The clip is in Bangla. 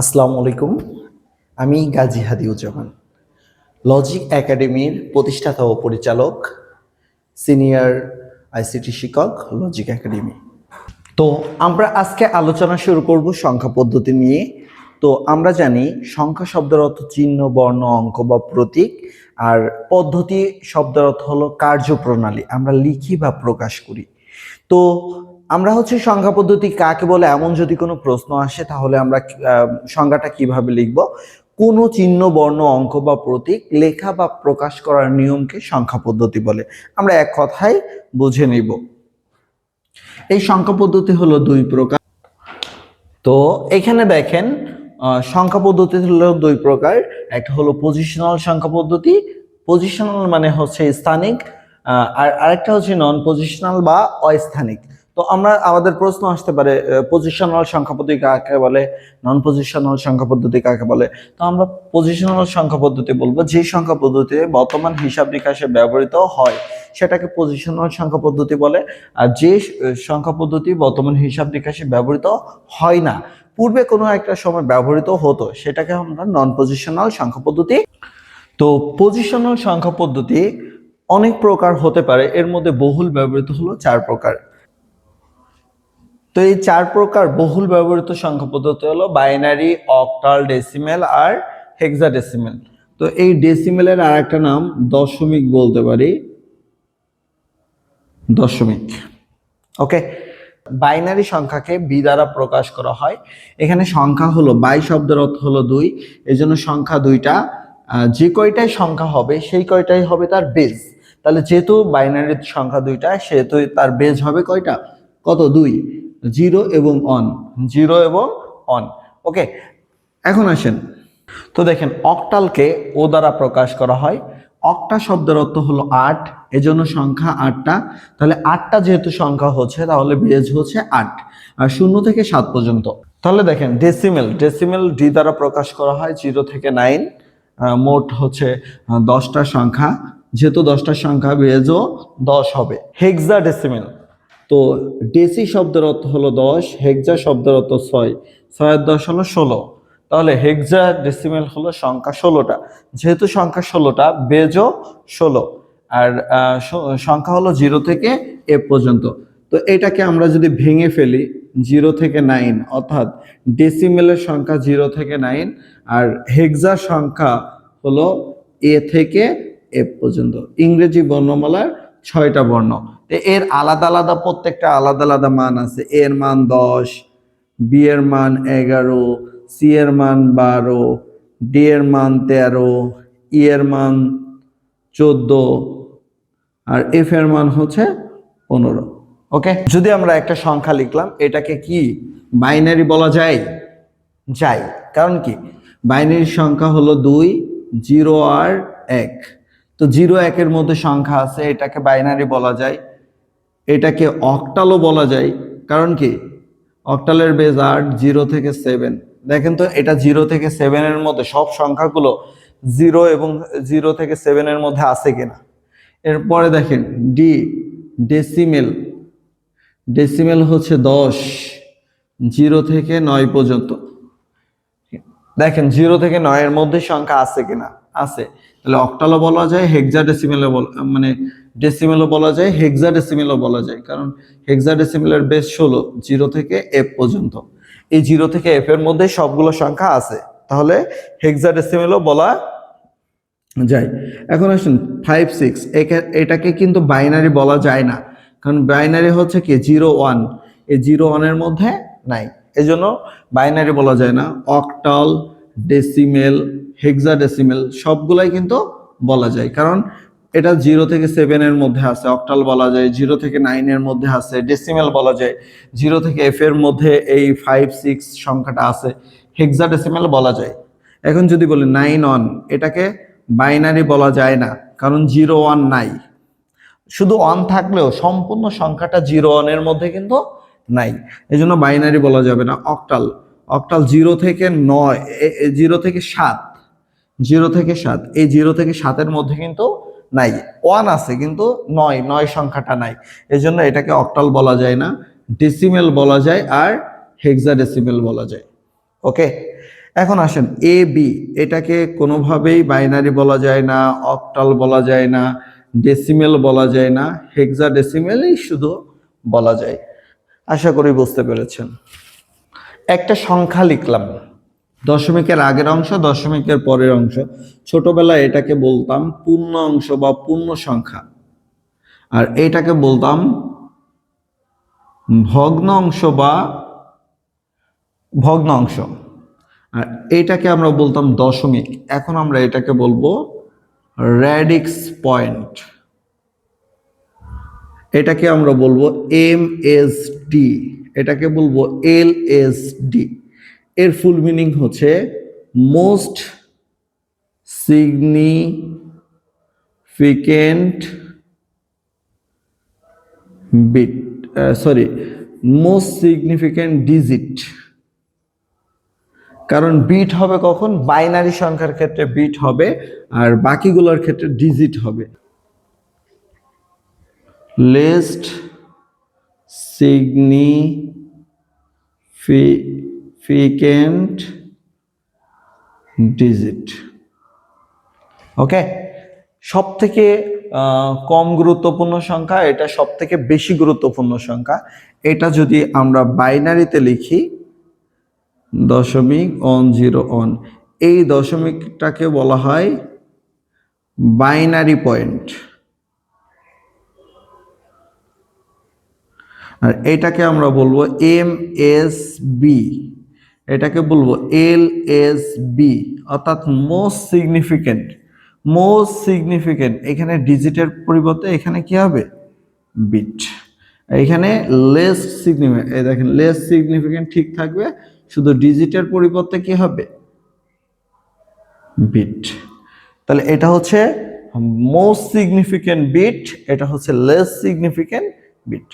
আসসালামু আলাইকুম। আমি গাজী হাদিউজ্জামান, লজিক একাডেমির প্রতিষ্ঠাতা ও পরিচালক, সিনিয়র আইসিটি শিক্ষক, লজিক একাডেমি। তো আমরা আজকে আলোচনা শুরু করব সংখ্যা পদ্ধতি নিয়ে। তো আমরা জানি সংখ্যা শব্দের অর্থ চিহ্ন, বর্ণ, অঙ্ক বা প্রতীক। আর পদ্ধতি শব্দের অর্থ হলো কার্যপ্রণালী। আমরা লিখি বা প্রকাশ করি। তো আমরা হচ্ছে সংখ্যা পদ্ধতি কাকে বলে এমন যদি কোনো প্রশ্ন আসে, তাহলে আমরা সংজ্ঞাটা কীভাবে লিখব? কোনো চিহ্ন, বর্ণ, অঙ্ক বা প্রতীক লেখা বা প্রকাশ করার নিয়মকে সংখ্যা পদ্ধতি বলে। আমরা এক কথায় বুঝে নিব। এই সংখ্যা পদ্ধতি হলো দুই প্রকার। তো এখানে দেখেন সংখ্যা পদ্ধতি হলো দুই প্রকার। একটা হলো পজিশনাল সংখ্যা পদ্ধতি। পজিশনাল মানে হচ্ছে স্থানিক আর আরেকটা হচ্ছে নন পজিশনাল বা অস্থানিক। তো আমরা আমাদের প্রশ্ন আসতে পারে পজিশনাল সংখ্যা পদ্ধতি কাকে বলে নন পজিশনাল সংখ্যা পদ্ধতি কাকে বলে? তো আমরা পজিশনাল সংখ্যা পদ্ধতি বলব, যে সংখ্যা পদ্ধতি বর্তমান হিসাব নিকাশে ব্যবহৃত হয়, সেটাকে পজিশনাল সংখ্যা পদ্ধতি বলে। আর যে সংখ্যা পদ্ধতি বর্তমান হিসাব নিকাশে ব্যবহৃত হয় না, পূর্বে কোনো একটা সময় ব্যবহৃত হতো, সেটাকে আমরা নন পজিশনাল সংখ্যা পদ্ধতি। তো পজিশনাল সংখ্যা পদ্ধতি অনেক প্রকার হতে পারে, এর মধ্যে বহুল ব্যবহৃত হলো চার প্রকার। তো এই চার প্রকার বহুল ব্যবহৃত সংখ্যা পদ্ধতি হলো বাইনারি, অক্টাল, ডেসিমেল আর হেক্সা ডেসিমেল তো এই ডেসিমেলের আর একটা নাম দশমিক বলতে পারি। দশমিক। ওকে? বাইনারি সংখ্যাকে বি দ্বারা প্রকাশ করা হয়। এখানে সংখ্যা হলো, বাই শব্দের অর্থ হলো দুই। এজন্য সংখ্যা দুইটা যে কয়টাই সংখ্যা হবে, সেই কয়টাই হবে তার বেজ তাহলে যেহেতু বাইনারি সংখ্যা দুইটা, সেহেতু তার বেজ হবে কয়টা? কত? দুই। জিরো এবং অন। জিরো এবং অন। ওকে এখন আসেন। তো দেখেন, অক্টালকে ও দ্বারা প্রকাশ করা হয়। অক্টা শব্দের অর্থ হলো আট, এজন্য সংখ্যা আটটা। তাহলে আটটা যেহেতু সংখ্যা হচ্ছে, তাহলে বেজ হচ্ছে আট। আর শূন্য থেকে সাত পর্যন্ত। তাহলে দেখেন ডেসিমেল ডেসিমেল ডি দ্বারা প্রকাশ করা হয় জিরো থেকে নাইন। মোট হচ্ছে দশটা সংখ্যা। যেহেতু দশটা সংখ্যা, বেজও দশ হবে। হেক্সা ডেসিমেল তো ডেসি শব্দের অর্থ হলো দশ, হেক্সা শব্দের অর্থ ছয়, ছয়ের দশ হলো ষোলো। তাহলে হেক্সা ডেসিমেল হলো সংখ্যা ষোলোটা। যেহেতু সংখ্যা ষোলোটা বেজও ষোলো। আর সংখ্যা হলো জিরো থেকে এ পর্যন্ত। তো এটাকে আমরা যদি ভেঙে ফেলি, জিরো থেকে নাইন, অর্থাৎ ডেসিমেলের সংখ্যা জিরো থেকে নাইন, আর হেক্সা সংখ্যা হলো এ থেকে এ পর্যন্ত। ইংরেজি বর্ণমালার ছয়টা বর্ণ। এর আলাদা আলাদা প্রত্যেকটা আলাদা আলাদা মান আছে। এর মান দশ, বি এর মান এগারো, সি এর মান বারো, ডি এর মান তেরো, ই এর মান চোদ্দ, আর এফ এর মান হচ্ছে পনেরো। ওকে? যদি আমরা একটা সংখ্যা লিখলাম, এটাকে কি বাইনারি বলা যায়? যায়। কারণ কি? বাইনারি সংখ্যা হলো দুই, জিরো আর এক। তো জিরো একের মধ্যে সংখ্যা আছে, এটাকে বাইনারি বলা যায়। এটাকে অক্টালও বলা যায়। কারণ কি? অক্টালের বেজ আট জিরো থেকে সেভেন দেখেন তো, এটা জিরো থেকে সেভেনের মধ্যে সব সংখ্যাগুলো জিরো এবং জিরো থেকে সেভেনের মধ্যে আছে কিনা। এরপরে দেখেন ডি ডেসিমেল ডেসিমেল হচ্ছে দশ জিরো থেকে নয় পর্যন্ত। দেখেন জিরো থেকে নয়ের মধ্যে সংখ্যা আছে কিনা? আছে। তাহলে অক্টালও বলা যায় হেক্সা ডেসিমেলও মানে ডেসিমেলও বলা যায় হেক্সা ডেসিমেলও বলা যায়, কারণ হেক্সা ডেসিমেলের বেস ষোলো জিরো থেকে এফ পর্যন্ত। এই জিরো থেকে এফ এর মধ্যে সবগুলো সংখ্যা আছে, তাহলে হেক্সা ডেসিমেলও বলা যায়। এখন আসুন ফাইভ সিক্স এটাকে কিন্তু বাইনারি বলা যায় না, কারণ বাইনারি হচ্ছে কি জিরো ওয়ান এই জিরো ওয়ানের মধ্যে নাই। এজন্য বাইনারি বলা যায় না অক্টাল ডেসিমেল হেক্সা ডেসিমেল সবগুলাই কিন্তু বলা যায়, কারণ এটা জিরো থেকে সেভেনের মধ্যে আছে অক্টাল বলা যায় জিরো থেকে নাইনের মধ্যে আছে ডেসিমেল বলা যায় জিরো থেকে এফ এর মধ্যে এই ফাইভ সিক্স সংখ্যাটা আছে হেক্সা ডেসিমেল বলা যায়। এখন যদি বলি নাইন ওয়ান এটাকে বাইনারি বলা যায় না, কারণ জিরো ওয়ান নাই। শুধু ওয়ান থাকলেও সম্পূর্ণ সংখ্যাটা জিরো ওয়ানের মধ্যে কিন্তু নাই। এই জন্য বাইনারি বলা যাবে না অক্টাল অক্টাল জিরো থেকে নয় জিরো থেকে সাত জিরো থেকে সাত, এই জিরো থেকে সাতের মধ্যে কিন্তু নাই। ওয়ান আছে কিন্তু নয় নয় সংখ্যাটা নাই। এই জন্য এটাকে অক্টাল বলা যায় না ডেসিমেল বলা যায় আর হেক্সা ডেসিমেল বলা যায়। ওকে এখন আসেন এ বি এটাকে কোনোভাবেই বাইনারি বলা যায় না অক্টাল বলা যায় না ডেসিমেল বলা যায় না হেক্সা ডেসিমেলই শুধু বলা যায়। আশা করি বুঝতে পেরেছেন। একটা সংখ্যা লিখলাম। দশমিকের আগের অংশ, দশমিকের পরের অংশ। ছোটবেলায় এটাকে বলতাম পূর্ণ অংশ বা পূর্ণ সংখ্যা। আর এটাকে বলতাম ভগ্ন অংশ বা ভগ্ন অংশ। আর এটাকে আমরা বলতাম দশমিক। এখন আমরা এটাকে বলব র্যাডিক্স পয়েন্ট। এটাকে আমরা বলব এম এস ডি। এটাকে বলব এল এস ডি। এর ফুল মিনিং হচ্ছে most significant bit sorry most significant digit কারণ বিট হবে কখন? বাইনারি সংখ্যার ক্ষেত্রে বিট হবে আর বাকিগুলোর ক্ষেত্রে ডিজিট হবে। লেস্ট সিগনিফিকেন্ট ডিজিট ওকে সব থেকে কম গুরুত্বপূর্ণ সংখ্যা, এটা সব থেকে বেশি গুরুত্বপূর্ণ সংখ্যা, এটা যদি আমরা বাইনারিতে লিখি, দশমিক অন জিরো অন এই দশমিকটাকে বলা হয় বাইনারি পয়েন্ট। আর এটাকে আমরা বলব এম এস বি। এটাকে বলব এল এস বি, অর্থাৎ মোস্ট সিগনিফিকেন্ট মোস্ট সিগনিফিকেন্ট এখানে ডিজিটের পরিবর্তে এখানে কি হবে? বিট এখানে লেস সিগনিফিকেন্ট এই দেখেন লেস সিগনিফিকেন্ট ঠিক থাকবে, শুধু ডিজিটের পরিবর্তে কি হবে? বিট তাহলে এটা হচ্ছে মোস্ট সিগনিফিকেন্ট বিট এটা হচ্ছে লেস সিগনিফিকেন্ট বিট